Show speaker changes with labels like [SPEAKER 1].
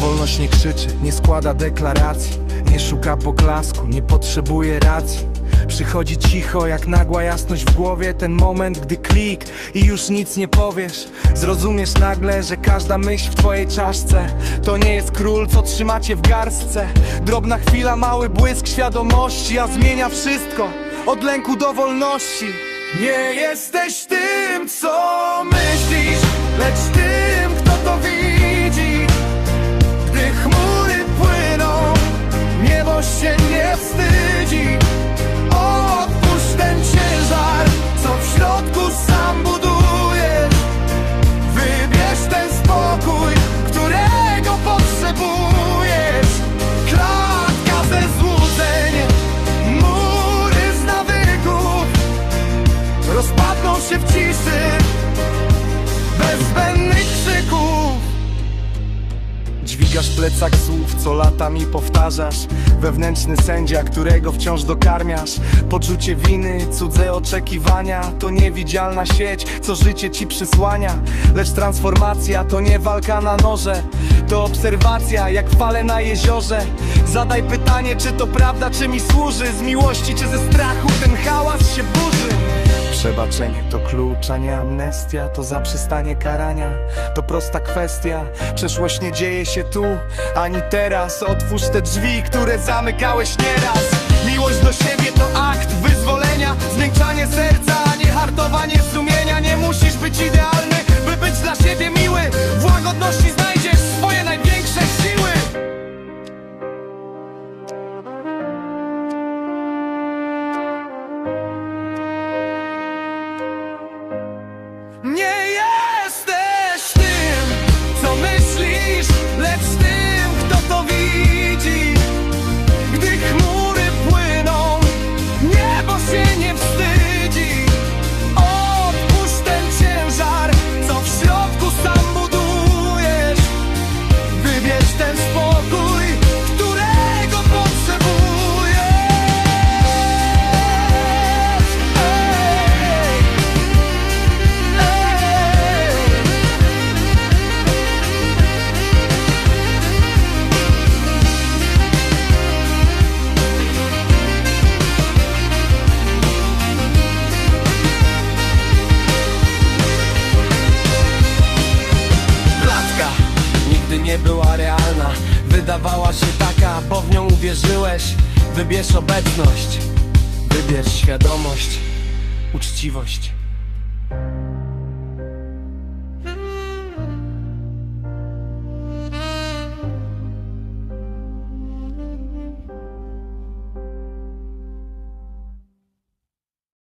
[SPEAKER 1] Wolność nie krzyczy, nie składa deklaracji Nie szuka poklasku, nie potrzebuje racji Przychodzi cicho jak nagła jasność w głowie Ten moment, gdy klik i już nic nie powiesz. Zrozumiesz nagle, że każda myśl w twojej czaszce To nie jest król, co trzymacie w garstce. Drobna chwila, mały błysk świadomości A zmienia wszystko, od lęku do wolności. Nie jesteś tym, co myślisz Lecz tym, kto to widzi się w ciszy, bez zbędnych krzyków. Dźwigasz plecak słów, co latami powtarzasz. Wewnętrzny sędzia, którego wciąż dokarmiasz. Poczucie winy, cudze oczekiwania. To niewidzialna sieć, co życie ci przysłania. Lecz transformacja to nie walka na noże. To obserwacja, jak fale na jeziorze. Zadaj pytanie, czy to prawda, czy mi służy? Z miłości, czy ze strachu ten hałas się burzy Przebaczenie to klucz, a nie amnestia To zaprzestanie karania, to prosta kwestia Przeszłość nie dzieje się tu, ani teraz. Otwórz te drzwi, które zamykałeś nieraz. Miłość do siebie to akt wyzwolenia Zmiękczanie serca, nie była realna. Wydawała się taka, bo w nią uwierzyłeś. Wybierz obecność Wybierz świadomość Uczciwość